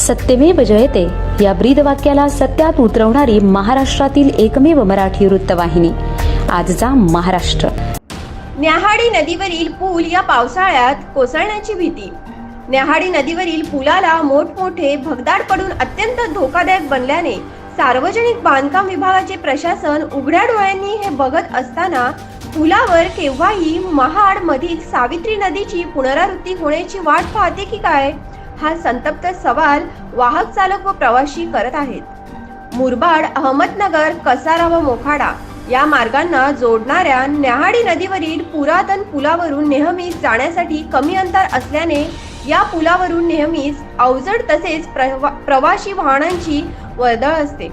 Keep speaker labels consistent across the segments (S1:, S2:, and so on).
S1: सत्यमेव जयते. या ब्रीद वाक्याला सत्यात उतरवणारी महाराष्ट्रातील एकमेव मराठी वृत्तवाहिनी. आजचा महाराष्ट्र.
S2: न्याहाडी नदीवरील पूल या पावसाळ्यात कोसळण्याची भीती. न्याहाडी नदीवरील पुलाला मोठमोठे भगदाड पडून अत्यंत धोकादायक बनल्याने सार्वजनिक बांधकाम विभागाचे प्रशासन उघड्या डोळ्यांनी हे बघत असताना पुलावर केव्हाही महाड मधील सावित्री नदीची पुनरावृत्ती होण्याची वाट पाहते की काय? हा संतप्त सवाल वाहक चालक व प्रवासी करत आहेत. मुरबाड अहमदनगर कसारा व मोखाडा या मार्गांना जोडणाऱ्या न्याहाडी नदीवरील पुरातन पुलावरून नेहमीच जाण्यासाठी कमी अंतर असल्याने या पुलावरून नेहमीच अवजड तसेच प्रवा- प्रवासी वाहनांची वर्दळ असते.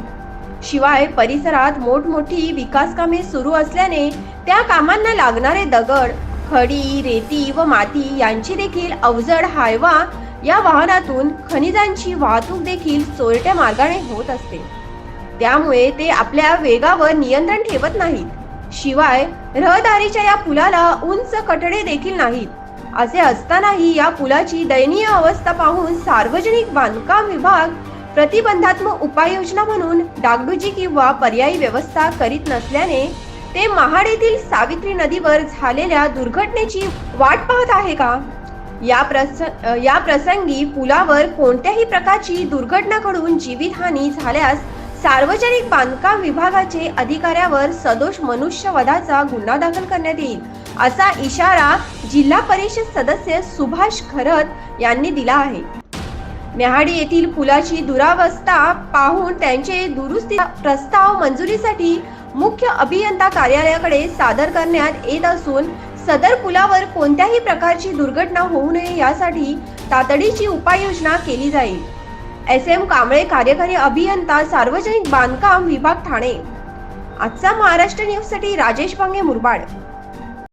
S2: शिवाय परिसरात मोठमोठी विकास कामे सुरू असल्याने त्या कामांना लागणारे दगड खडी रेती व माती यांची देखील अवजड हायवा या वाहनातून खनिजांची वाहतूक देखील चोरट्या मार्गाने होत असते. त्यामुळे ते आपल्या वेगावर नियंत्रण ठेवत नाहीत. शिवाय रहदारीच्या या पुलाला उंच कठडे देखील नाहीत. असे असतानाही या पुलाची दयनीय अवस्था पाहून सार्वजनिक बांधकाम विभाग प्रतिबंधात्मक उपाययोजना म्हणून डागडुजी किंवा पर्यायी व्यवस्था करीत नसल्याने ते महाड येथील सावित्री नदीवर झालेल्या दुर्घटनेची वाट पाहत आहे का? या प्रस या प्रसंगी पुलावर कोणत्याही प्रकारची दुर्घटना घडून जीवितहानी झाल्यास सार्वजनिक बांधकाम विभागाचे अधिकाऱ्यावर सदोष मनुष्यवधाचा गुन्हा दाखल करण्यात येईल असा इशारा जिल्हा परिषद सदस्य सुभाष खरत यांनी दिला आहे. न्याहाडी येथील पुलाची दुरावस्था पाहून त्यांचे दुरुस्ती प्रस्ताव मंजुरीसाठी मुख्य अभियंता कार्यालयाकडे सादर करण्यात येत असून सदर पुलावर कोणत्याही प्रकारची दुर्घटना होऊ नये यासाठी तातडीची उपाययोजना केली जाईल. एस एम कांबळे कार्यकारी अभियंता सार्वजनिक बांधकाम विभाग ठाणे. आजचा महाराष्ट्र न्यूजसाठी राजेश पांगे मुरबाड.